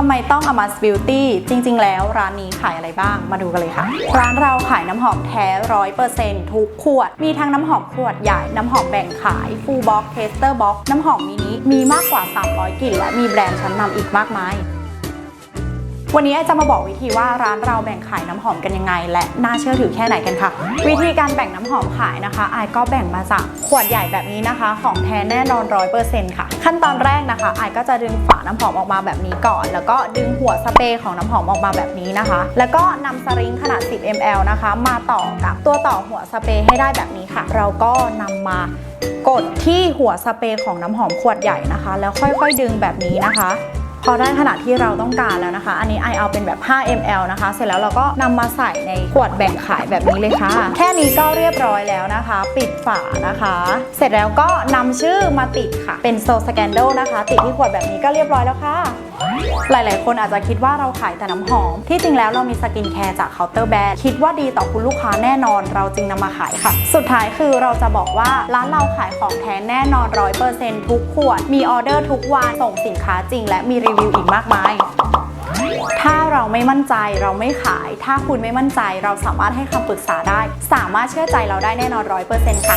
ทำไมต้อง Amas Beauty จริง ๆ แล้วร้านนี้ขายอะไรบ้างมาดูกันเลยค่ะ ร้านเราขายน้ำหอมแท้ร้อยเปอร์เซ็นต์ทุกขวด มีทั้งน้ำหอมขวดใหญ่ น้ำหอมแบ่งขาย ฟูลบ็อกเทสเตอร์บ็อกน้ำหอมมินิมีมากกว่า 300 กลิ่นและมีแบรนด์ชั้นนำอีกมากมาย วันนี้ไอจะมาบอกวิธีว่าร้านเราแบ่งขายน้ำหอมกันยังไง และน่าเชื่อถือแค่ไหนกันค่ะ วิธีการแบ่งน้ำหอมขายนะคะไอก็แบ่งมาจากขวดใหญ่แบบนี้นะคะ ของแท้แน่นอนร้อยเปอร์เซ็นต์ค่ะ ขั้นตอนแรกนะคะไอก็จะดึงฝาน้ำหอมออกมาแบบนี้ก่อน แล้วก็ดึงหัวสเปรย์ของน้ำหอมออกมาแบบนี้นะคะ แล้วก็นำสริงขนาด 10 ml นะคะ มาต่อกับตัวต่อหัวสเปรย์ให้ได้แบบนี้ค่ะ เราก็นำมากดที่หัวสเปรย์ของน้ำหอมขวดใหญ่นะคะ แล้วค่อยๆ ดึงแบบนี้นะคะ อได้ขนาดที่เราต้องการแล้วนะคะ อันนี้ไอเอาเป็นแบบ 5 ml นะคะ เสร็จแล้วเราก็นำมาใส่ในขวดแบ่งขายแบบนี้เลยค่ะ แค่นี้ก็เรียบร้อยแล้วนะคะ ปิดฝานะคะ เสร็จแล้วก็นำชื่อมาติดค่ะ เป็นโซสแกนโดนะคะ ติดที่ขวดแบบนี้ก็เรียบร้อยแล้วค่ะ หลาย ๆ คนอาจจะคิดว่าเราขายแต่น้ำหอม ที่จริงแล้วเรามีสกินแคร์จากเคาน์เตอร์แบรนด์คิดว่าดีต่อคุณลูกค้าแน่นอน เราจึงนำมาขายค่ะ สุดท้ายคือเราจะบอกว่าร้านเราขายของแท้แน่นอน100%ทุกขวด มีออเดอร์ทุกวัน ส่งสินค้าจริง และมีรีวิวอีกมากมาย ถ้าเราไม่มั่นใจเราไม่ขาย ถ้าคุณไม่มั่นใจเราสามารถให้คำปรึกษาได้ สามารถเชื่อใจเราได้แน่นอนร้อยเปอร์เซ็นต์ค่ะ